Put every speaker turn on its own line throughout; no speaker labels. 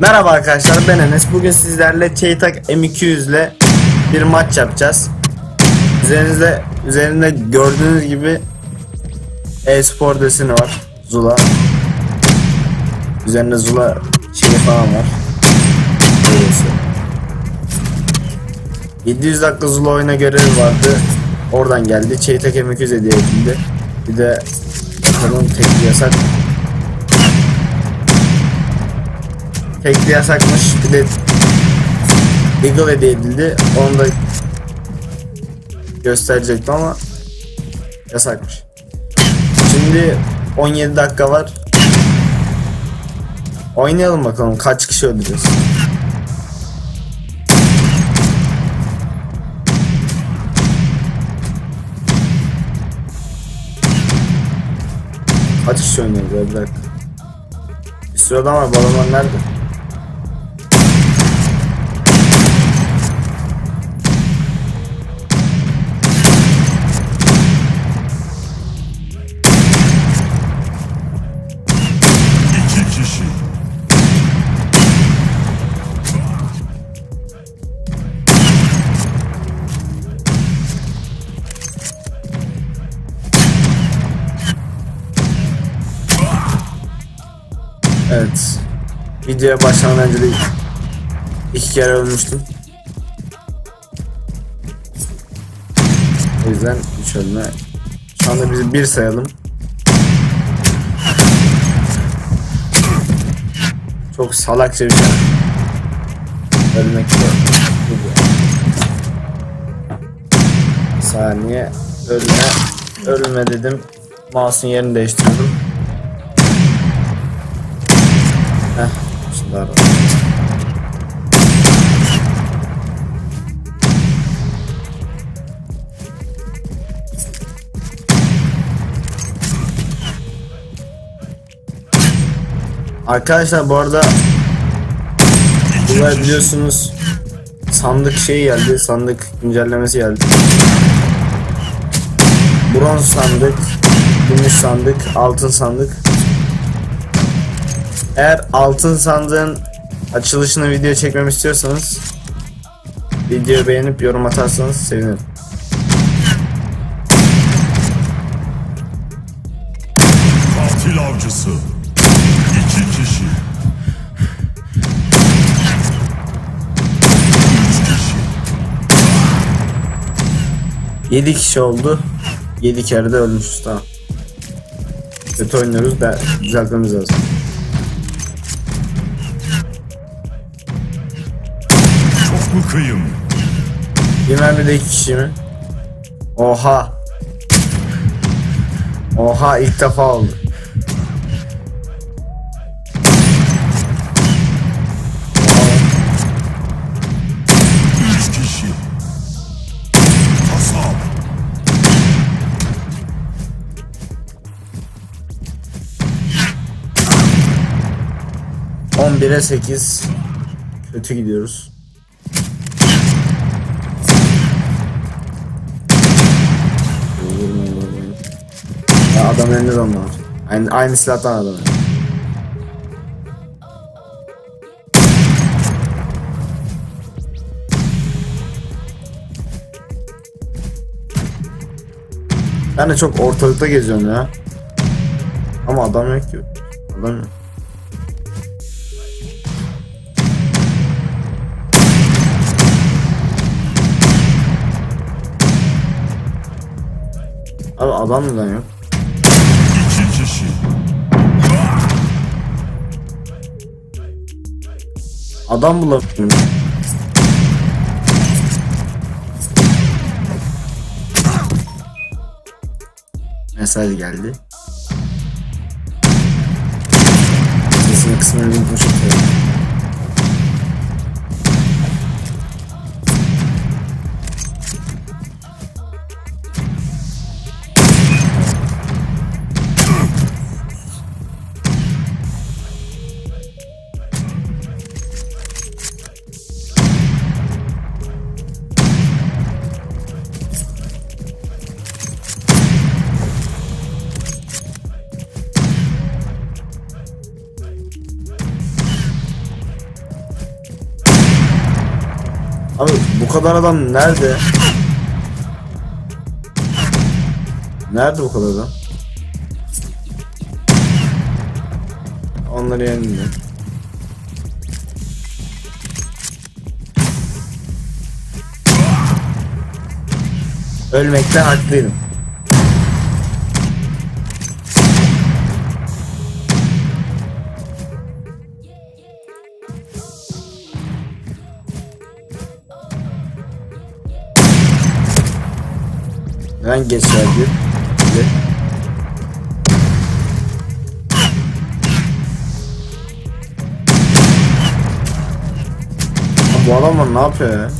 Merhaba arkadaşlar ben Enes. Bugün sizlerle Çeytak M200 ile bir maç yapacağız. Üzerinizde üzerinde gördüğünüz gibi e-spor deseni var. Zula. Üzerinde Zula şeyi falan var. Böylesi. 700 dakika Zula oyuna görevi vardı. Oradan geldi. Çeytak M200 hediye edildi. Bir de bakalım tek yasak Tekli yasakmış. Bir de Eagle hediye edildi. Onu da gösterecektim ama yasakmış. Şimdi 17 dakika var. Oynayalım bakalım kaç kişi öldüreceğiz. Kaç kişi oynuyoruz ya bir dakika. Bir sürü adam var balonlar nerede? Videoya başlamadan önce de iki kere ölmüştüm. O yüzden üç ölme. Şu anda bizi bir sayalım. Çok salakça bir şey. Ölmek de. Saniye. Ölme. Ölme dedim. Mouse'un yerini değiştirdim. Aradım. Arkadaşlar bu arada Bunlar biliyorsunuz sandık şey geldi, sandık güncellemesi geldi. Bronz sandık, gümüş sandık, altın sandık. Eğer altın sandığın açılışını video çekmemi istiyorsanız videoyu beğenip yorum atarsanız sevinirim.
Katil avcısı. İki kişi. Üç kişi.
7 kişi oldu. 7 kere de ölmüşüz tamam. Kötü oynuyoruz da düzeltmemiz lazım.
Çok mu kıyım?
Bir mermide 2 kişi mi? Oha. Oha ilk defa oldu.
Üç kişi. Kasap.
11'e 8 kötü gidiyoruz. Adam elinde de onlar. Aynı, aynı silahtan adam. Ben de çok ortalıkta geziyorum ya. Ama adam yok ki. Adam yok. Abi adam neden yok? Adam bulamıyorum. Mesaj geldi. Sesini kısmını unutmuşum. Abi kadar adam nerede? Nerede bu kadar adam? Onları yenmiyor. Ölmekten haklıydım. Neden geç Ya Bu adamlar ne yapıyor ya?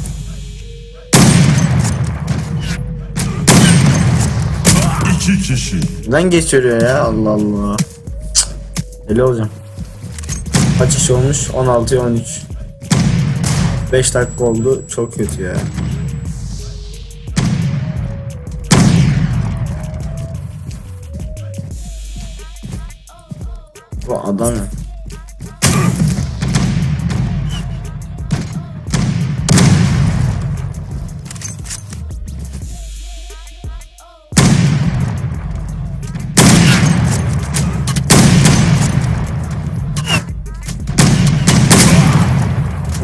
İki kişi.
Neden geçiriyor ya? Allah Allah. Deli olacağım. Kaç iş olmuş? 16 13. 5 dakika oldu. Çok kötü ya. Bu adam ya.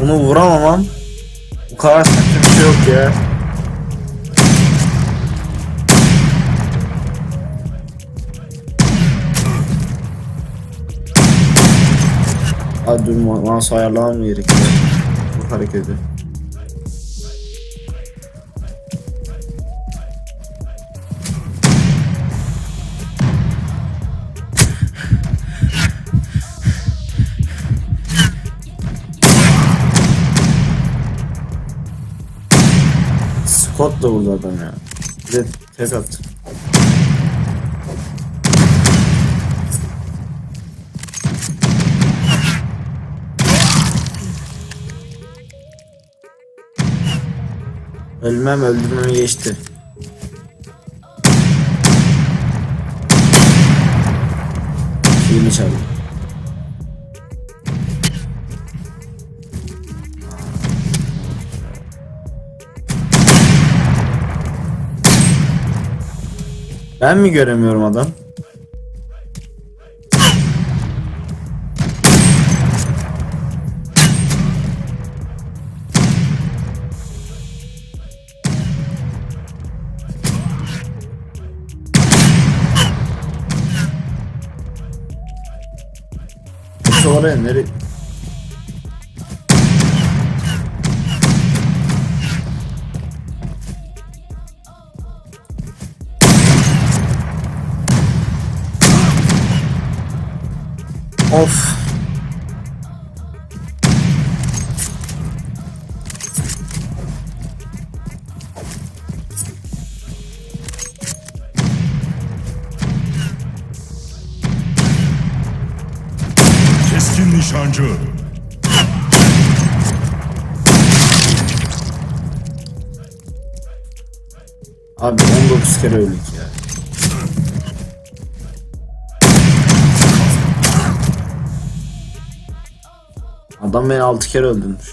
Onu vuramamam. Bu kadar saçma bir şey yok ya. Hadi dur mouse ayarlamam gerekiyor. Bu hareketi. Scott da burada adam ya. Bir de tek attı. Ölmem öldürmemi geçti. Filmi çaldı. Ben mi göremiyorum adam? Oraya nereye? Of. Abi 19 kere öldük ya. Adam beni 6 kere öldürmüş.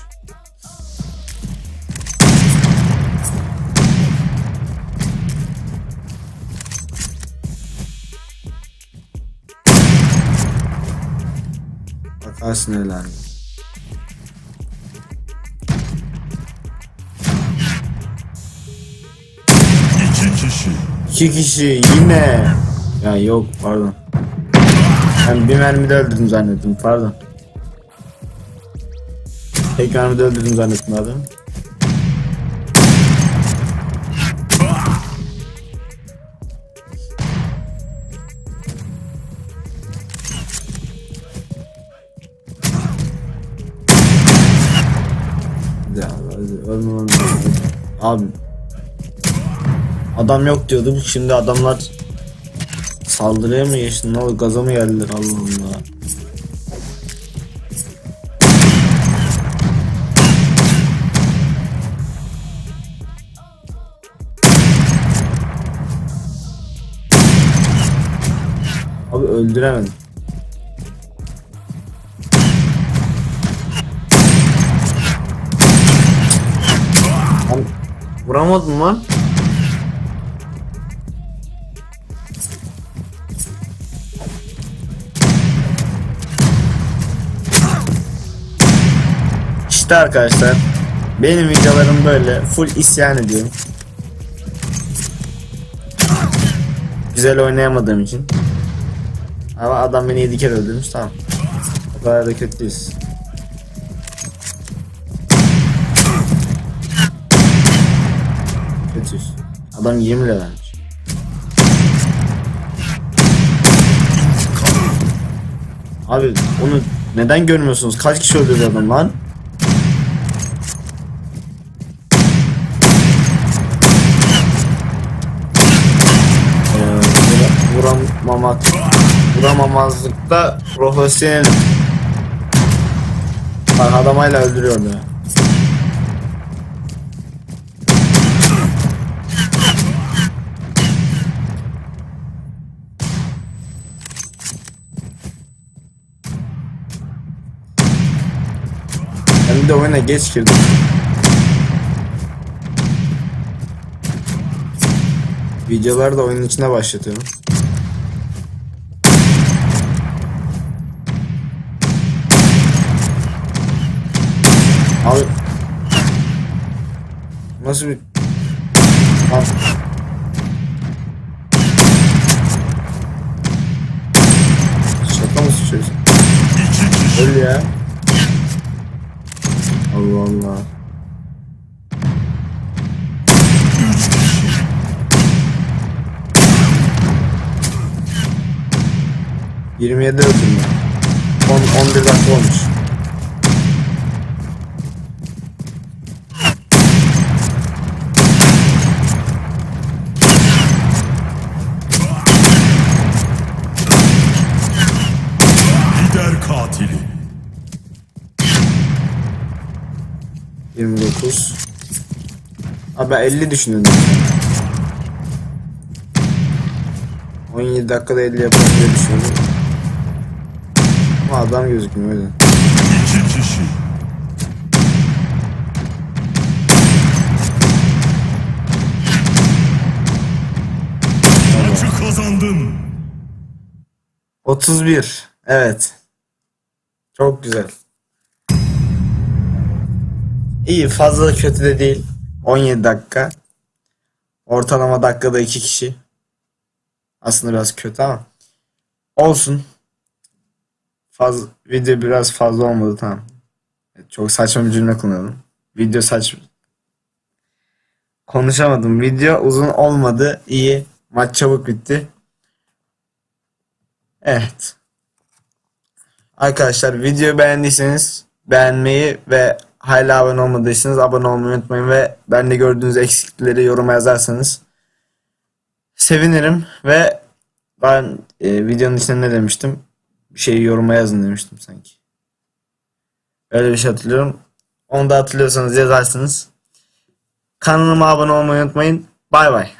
Bakarsın neler.
İki kişi
yine. Ya yok pardon. Ben bir mermide öldürdüm zannettim pardon. Tek mermide öldürdüm zannettim adamı. Ya ölmem. Abi Adam yok diyordum şimdi adamlar saldırıya mı geçti ne oldu gaza mı geldiler Allah. Abi öldüremedim. Vuramadım lan. İşte arkadaşlar benim videolarım böyle full isyan ediyorum. Güzel oynayamadığım için. Ama adam beni 7 kere öldürmüş tamam. O kadar da kötüyüz. Kötüyüz. Adam 20 lira vermiş. Abi onu neden görmüyorsunuz? Kaç kişi öldürdü adam lan? Vuramamazlıkta profesyonel hala öldürüyor ya. Ben de oyuna geç girdim. Videoları da oyunun içine başlatıyorum. Abi Nasıl bir Lan. Şaka?
İki kişi.
Öl ya. Allah Allah. Yirmi yedi öldüm ya. On, on bir dakika olmuş. Ben 50 düşünüyordum. 17 dakikada 50 yaparım diye düşünüyordum. Ama adam gözükmüyor öyle.
İki kişi. Maçı kazandın.
31. Evet. Çok güzel. İyi fazla kötü de değil. 17 dakika. Ortalama dakikada 2 kişi. Aslında biraz kötü ama. Olsun. Faz, video biraz fazla olmadı tamam. Çok saçma bir cümle kullandım. Video saç Konuşamadım. Video uzun olmadı. İyi. Maç çabuk bitti. Evet. Arkadaşlar videoyu beğendiyseniz beğenmeyi ve hala abone olmadıysanız abone olmayı unutmayın ve bende gördüğünüz eksiklikleri yoruma yazarsanız sevinirim ve ben e, videonun içinde ne demiştim? Bir şeyi yoruma yazın demiştim sanki. Öyle bir şey hatırlıyorum. Onu da hatırlıyorsanız yazarsınız. Kanalıma abone olmayı unutmayın. Bay bay.